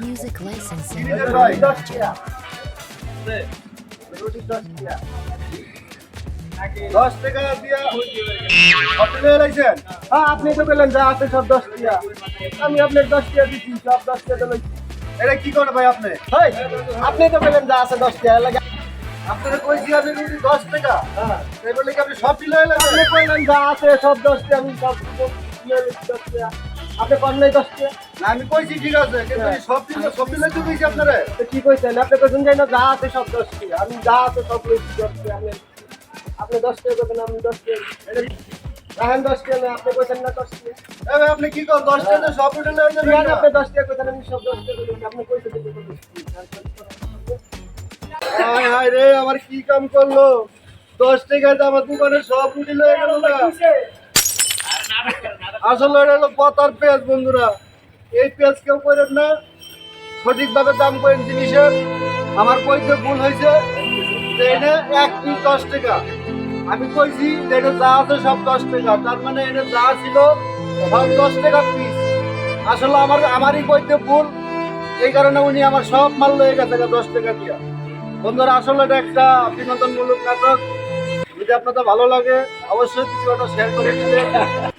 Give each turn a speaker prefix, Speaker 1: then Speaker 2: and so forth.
Speaker 1: Music licensing.
Speaker 2: হ্যাঁ আপনি তো সব দশ টাকা। আমি আপনার দশ টাকা দিচ্ছি সব দশ
Speaker 3: এটা করে ভাই আপনি?
Speaker 2: আপনি তো আছে দশ
Speaker 3: কইছি আপনি রুটি দশ টাকা
Speaker 2: হ্যাঁ আছে সব দশ টাকা, আমি আপনি করেন নাই দশ টাকা
Speaker 3: না আমি কইছি ঠিক আছে কিন্তু এই সব বিল সব বিল তো কইছি আপনারা।
Speaker 2: তো কি কইছেন আপনি কইছেন যে না যা আছে সব দশ টাকা আমি যা আছে সব লইছি দশ টাকা আপনি আপনি দশ টাকা করবেন আমি দশ টাকা রাখেন দশ টাকা না আপনি কইছেন না দশ টাকা
Speaker 3: আপনি কি করেন দশ টাকা সব হোটেলে হয়ে যাবে
Speaker 2: ঠিক আছে, আপনি দশ টাকা কইছেন আমি সব দশ টাকা আপনি কইছেন
Speaker 3: হায় হায় রে আমার কি কাম করল? দশ টাকায় তো আমার দোকানে সব লয়ে গেল না। আসলে এটা হলো পাতার পেঁয়াজ, বন্ধুরা। এই পেঁয়াজ কেউ করেন না। সঠিকভাবে দাম করেন জিনিসের। আমার কইতে ভুল হয়েছে। যে এটা এক পিস দশ টাকা। আমি কইছি যে এটা যা আছে সব দশ টাকা। তার মানে এটা যা ছিল, সব দশ টাকা পিস। আসলে আমার, আমারই কইতে ভুল। এই কারণে উনি আমার সব মাল লয়ে গেছে দশ টাকা দিয়া। বন্ধুরা, আসলে এটা একটা বিনোদনমূলক নাটক। যদি আপনাদের ভালো লাগে, অবশ্যই ভিডিওটা শেয়ার করে দিবেন।